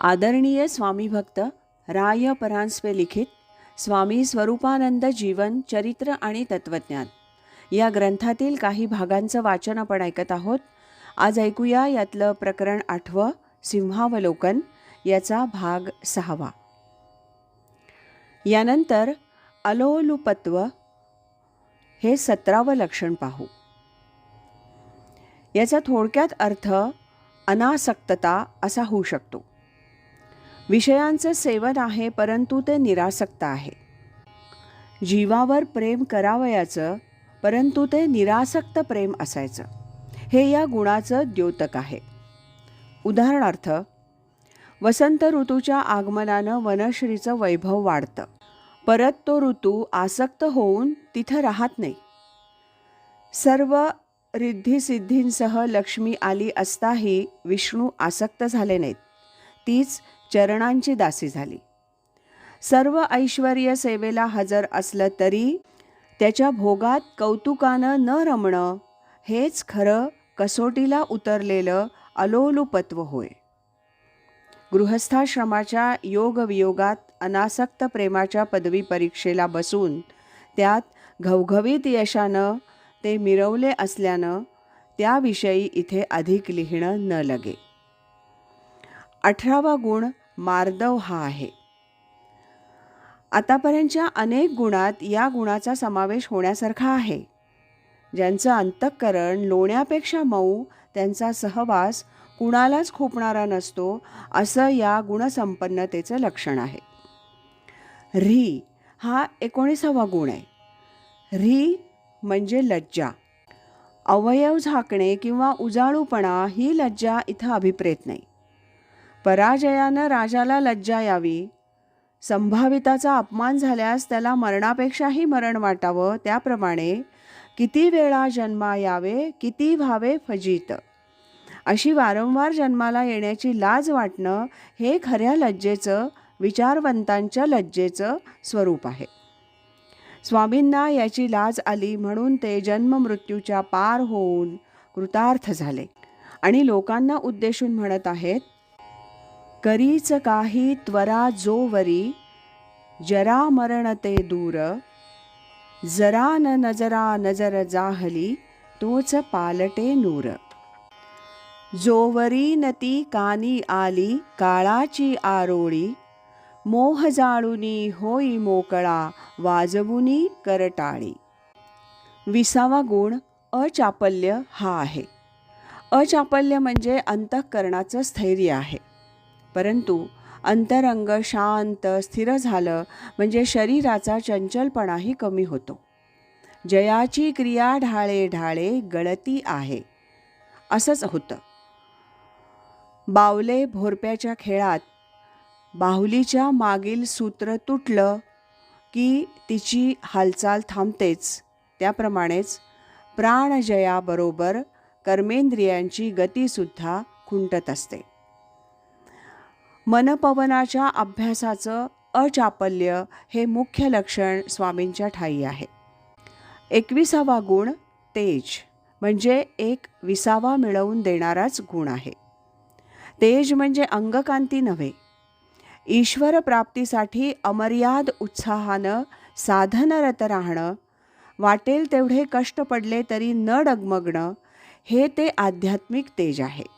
आदरणीय स्वामी भक्त राय परांजपे लिखित स्वामी स्वरूपानंद जीवन चरित्र आणि तत्वज्ञान या ग्रंथातील काही भागांचं वाचन आपण ऐकत आहोत. आज ऐकूया यातलं प्रकरण आठवं सिंहावलोकन याचा भाग सहावा. यानंतर अलोलुपत्व हे सतरावं लक्षण पाहू. याचा थोडक्यात अर्थ अनासक्तता असा होऊ शकतो. विषयांचं सेवन आहे परंतु ते निरासक्त आहे. जीवावर प्रेम करावयाचं परंतु ते निरासक्त प्रेम असायचं. हे या गुणाचं द्योतक आहे. उदाहरणार्थ वसंत ऋतूच्या आगमनानं वनश्रीचं वैभव वाढतं. परत तो ऋतू आसक्त होऊन तिथं राहत नाही. सर्व रिद्धिसिद्धींसह लक्ष्मी आली असताही विष्णू आसक्त झाले नाहीत. तीच चरणांची दासी झाली. सर्व ऐश्वर सेवेला हजर असलं तरी त्याच्या भोगात कौतुकानं न रमणं हेच खरं कसोटीला उतरलेलं अलोलुपत्व होय. गृहस्थाश्रमाच्या योगवियोगात अनासक्त प्रेमाच्या पदवी परीक्षेला बसून त्यात घवघवीत यशानं ते मिरवले असल्यानं त्याविषयी इथे अधिक लिहिणं न लगे. अठरावा गुण मार्दव हा आहे. आतापर्यंतच्या अनेक गुणात या गुणाचा समावेश होण्यासारखा आहे. ज्यांचं अंतःकरण लोण्यापेक्षा मऊ त्यांचा सहवास कुणालाच खोपणारा नसतो असं या गुणसंपन्नतेचं लक्षण आहे. री हा एकोणीसावा गुण आहे. री म्हणजे लज्जा. अवयव झाकणे किंवा उजाळूपणा ही लज्जा इथं अभिप्रेत नाही. पराजयानं राजाला लज्जा यावी. संभाविताचा अपमान झाल्यास त्याला मरणापेक्षाही मरण वाटावं. त्याप्रमाणे किती वेळा जन्मा यावे किती व्हावे फजित. अशी वारंवार जन्माला येण्याची लाज वाटणं हे खऱ्या लज्जेचं विचारवंतांच्या लज्जेचं स्वरूप आहे. स्वामींना याची लाज आली म्हणून ते जन्ममृत्यूच्या पार होऊन कृतार्थ झाले. आणि लोकांना उद्देशून म्हणत आहेत करीच काही त्वरा जोवरी जरा मरण ते दूर जरा न नजरा नजर जाहली तोच पालटे नूर. जोवरी नती कानी आली काळाची आरोळी मोह जाळुनी होई मोकळा वाजवुनी करटाळी. विसावा गुण अचापल्य हा आहे. अचापल्य म्हणजे अंतःकरणाचं स्थैर्य आहे. परंतु अंतरंग शांत स्थिर झालं म्हणजे शरीराचा चंचलपणाही कमी होतो. जयाची क्रिया ढाळे ढाळे गळती आहे. असंच होतं. बावले भोरप्याच्या खेळात बाहुलीच्या मागील सूत्र तुटलं की तिची हालचाल थांबतेच. त्याप्रमाणेच प्राणजयाबरोबर कर्मेंद्रियांची गतीसुद्धा खुंटत असते. मनपवनाच्या अभ्यासाचं अचापल्य हे मुख्य लक्षण स्वामींच्या ठाई आहे. एकविसावा गुण तेज म्हणजे एक विसावा मिळवून देणाराच गुण आहे. तेज म्हणजे अंगकांती नव्हे. ईश्वर प्राप्तीसाठी अमर्याद उत्साहानं साधनरत राहणं वाटेल तेवढे कष्ट पडले तरी न डगमगणं हे ते आध्यात्मिक तेज आहे.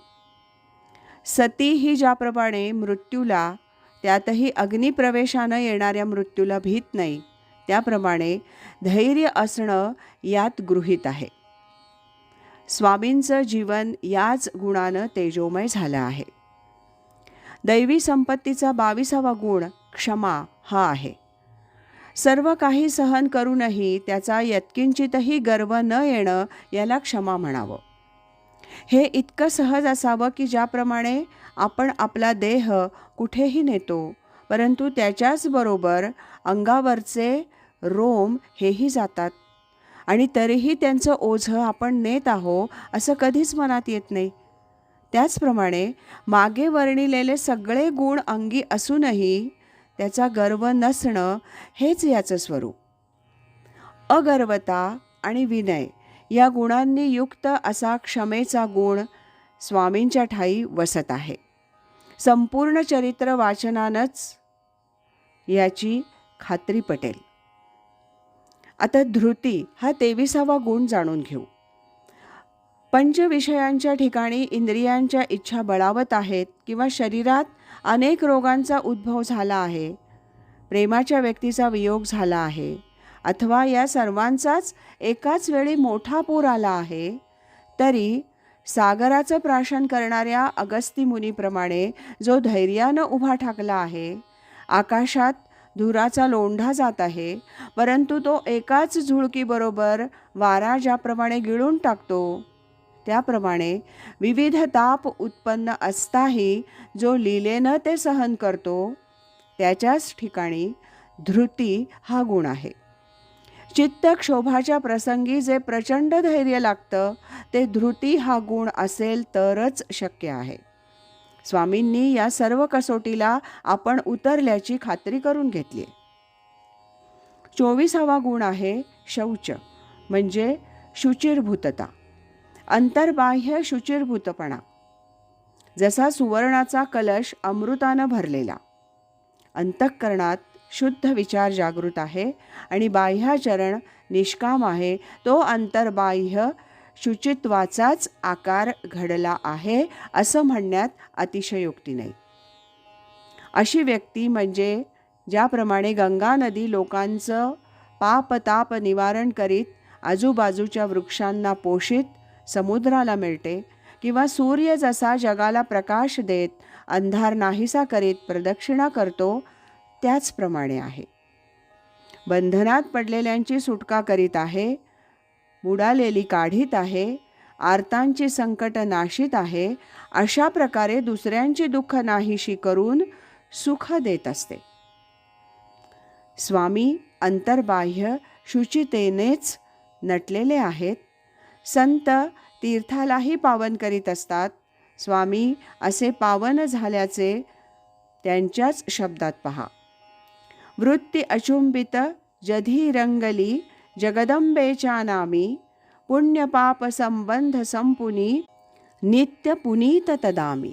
सती ही ज्याप्रमाणे मृत्यूला त्यातही अग्निप्रवेशानं येणाऱ्या मृत्यूला भीत नाही त्याप्रमाणे धैर्य असणं यात गृहीत आहे. स्वामींचं जीवन याच गुणानं तेजोमय झालं आहे. दैवी संपत्तीचा बावीसावा गुण क्षमा हा आहे. सर्व काही सहन करूनही त्याचा यत्किंचितही गर्व न येणं याला क्षमा म्हणावं. हे इतकं सहज असावं की ज्याप्रमाणे आपण आपला देह कुठेही नेतो परंतु त्याच्याचबरोबर अंगावरचे रोम हेही जातात. आणि तरीही त्यांचं ओझं आपण नेत आहो असं कधीच मनात येत नाही. त्याचप्रमाणे मागे वर्णिलेले सगळे गुण अंगी असूनही त्याचा गर्व नसणं हेच याचं स्वरूप. अगर्वता आणि विनय या गुणांनी युक्त असा क्षमेचा गुण स्वामींच्या ठाई वसत आहे. संपूर्ण चरित्र वाचनानंच याची खात्री पटेल. आता धृती हा तेविसावा गुण जाणून घेऊ. पंचविषयांच्या ठिकाणी इंद्रियांच्या इच्छा बळावत आहेत किंवा शरीरात अनेक रोगांचा उद्भव झाला आहे प्रेमाच्या व्यक्तीचा वियोग झाला आहे अथवा या सर्वांचाच एकाच वेळी मोठा पूर आला आहे तरी सागराचं प्राशन करणाऱ्या अगस्ती मुनीप्रमाणे जो धैर्यानं उभा ठाकला आहे आकाशात धुराचा लोंढा जात आहे परंतु तो एकाच झुळकीबरोबर वारा ज्याप्रमाणे गिळून टाकतो त्याप्रमाणे विविध ताप उत्पन्न असताही जो लीलेनं ते सहन करतो त्याच्याच ठिकाणी धृती हा गुण आहे. चित्तक्षोभाच्या प्रसंगी जे प्रचंड धैर्य लागतं ते धृती हा गुण असेल तरच शक्य आहे. स्वामींनी या सर्व कसोटीला आपण उतरल्याची खात्री करून घेतली चोवीसावा गुण आहे शौच म्हणजे शुचिरभूतता अंतर्बाह्य शुचिरभूतपणा. जसा सुवर्णाचा कलश अमृतानं भरलेला अंतःकरणात शुद्ध विचार जागृत आहे आणि बाह्याचरण निष्काम आहे. तो अंतर्बाह्य शुचित्वाचाच आकार घडला आहे असं म्हणण्यात अतिशयोक्ती नाही. अशी व्यक्ती म्हणजे ज्याप्रमाणे गंगा नदी लोकांचं पापताप निवारण करीत आजूबाजूच्या वृक्षांना पोषित समुद्राला मिळते किंवा सूर्य जसा जगाला प्रकाश देत अंधार नाहीसा करीत प्रदक्षिणा करतो त्याचप्रमाणे आहे. बंधनात पडलेल्यांची सुटका करीत आहे बुडालेली काढीत आहे आर्तांची संकट नाशित आहे अशा प्रकारे दुसऱ्यांची दुःख नाहीशी करून सुख देत असते. स्वामी अंतर्बाह्य शुचितेनेच नटलेले आहेत. संत तीर्थालाही पावन करीत असतात. स्वामी असे पावन झाल्याचे त्यांच्याच शब्दात पहा. वृत्ती अचुंबित जधीरंगली जगदंबेच्या नामी पुण्यपाप संबंध संपुनी नित्य पुनीत तदामी.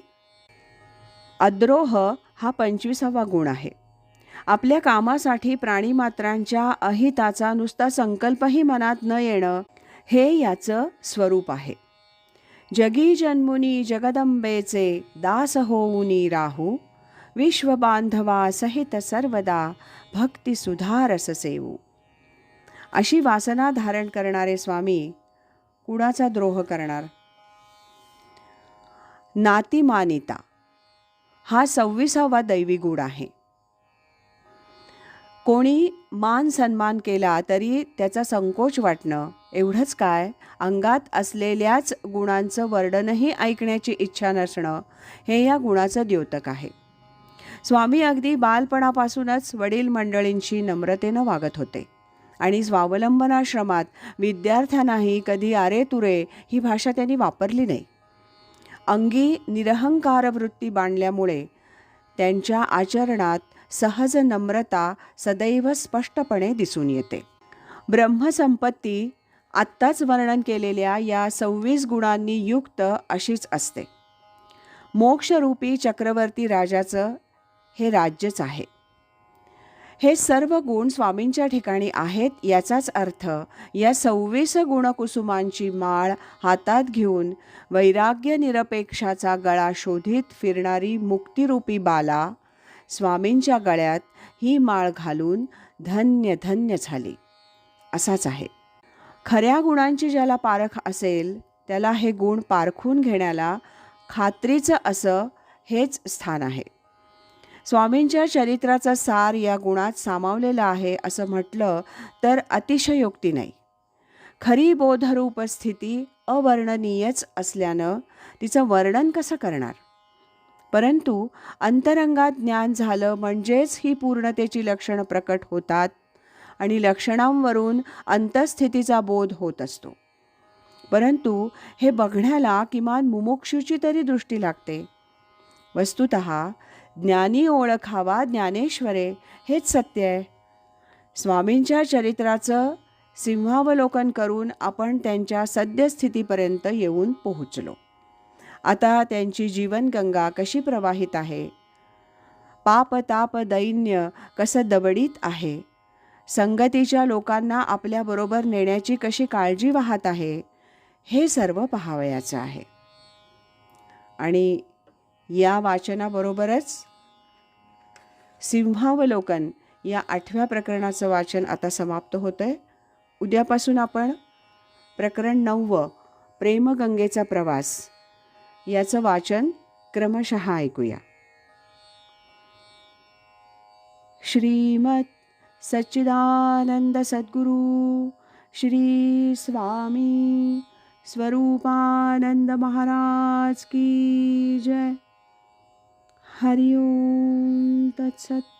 अद्रोह हा पंचवीसावा गुण आहे. आपल्या कामासाठी प्राणीमात्रांच्या अहिताचा नुसता संकल्पही मनात न येणं हे याचं स्वरूप आहे. जगी जन्मुनी जगदंबेचे दास होऊनी राहू विश्वबांधवा सहित सर्वदा भक्ती सुधारस सेवू. अशी वासना धारण करणारे स्वामी कुणाचा द्रोह करणार? नातिमानिता. हा सव्वीसावा दैवी गुण आहे. कोणी मान सन्मान केला तरी त्याचा संकोच वाटणं एवढंच काय? अंगात असलेल्याच गुणांचं वर्णनही ऐकण्याची इच्छा नसणं हे या गुणाचं द्योतक आहे. स्वामी अगदी बालपणापासूनच वडील मंडळींशी नम्रतेनं वागत होते. आणि स्वावलंबनाश्रमात विद्यार्थ्यांनाही कधी आरे तुरे ही भाषा त्यांनी वापरली नाही. अंगी निरहंकार वृत्ती बांधल्यामुळे त्यांच्या आचरणात सहज नम्रता सदैव स्पष्टपणे दिसून येते. ब्रह्मसंपत्ती आत्ताच वर्णन केलेल्या या सव्वीस गुणांनी युक्त अशीच असते. मोक्षरूपी चक्रवर्ती राजाचं हे राज्यच आहे. हे सर्व गुण स्वामींच्या ठिकाणी आहेत याचाच अर्थ या सव्वीस गुणकुसुमांची माळ हातात घेऊन वैराग्य निरपेक्षाचा गळा शोधित फिरणारी मुक्तिरूपी बाला स्वामींच्या गळ्यात ही माळ घालून धन्य धन्य झाली. असाच आहे. खऱ्या गुणांची ज्याला पारख असेल त्याला हे गुण पारखून घेण्याला खात्रीचं असं हेच स्थान आहे. स्वामींच्या चरित्राचा सार या गुणात सामावलेला आहे असं म्हटलं तर अतिशयोक्ती नाही. खरी बोधरूप स्थिती अवर्णनीयच असल्यानं तिचं वर्णन कसं करणार? परंतु अंतरंगात ज्ञान झालं म्हणजेच ही पूर्णतेची लक्षणं प्रकट होतात आणि लक्षणांवरून अंतस्थितीचा बोध होत असतो. परंतु हे बघण्याला किमान मुमुक्षूची तरी दृष्टी लागते. वस्तुत ज्ञानी ओळखावा ज्ञानेश्वरे हेच सत्य आहे. स्वामींच्या चरित्राचं सिंहावलोकन करून आपण त्यांच्या सद्यस्थितीपर्यंत येऊन पोहोचलो. आता त्यांची जीवनगंगा कशी प्रवाहित आहे? पाप ताप दैन्य कसं दबडीत आहे? संगतीच्या लोकांना आपल्याबरोबर नेण्याची कशी काळजी वाहत आहे? हे सर्व पहावयाचं आहे. आणि या वाचनाबरोबरच सिंहावलोकन या आठव्या प्रकरणाचं वाचन आता समाप्त होतं आहे उद्यापासून आपण प्रकरण नववं प्रेमगंगेचा प्रवास याचं वाचन क्रमशः ऐकूया. श्रीमत सच्चिदानंद सद्गुरु श्री स्वामी स्वरूपानंद महाराज की जय. हरिओम तत्सत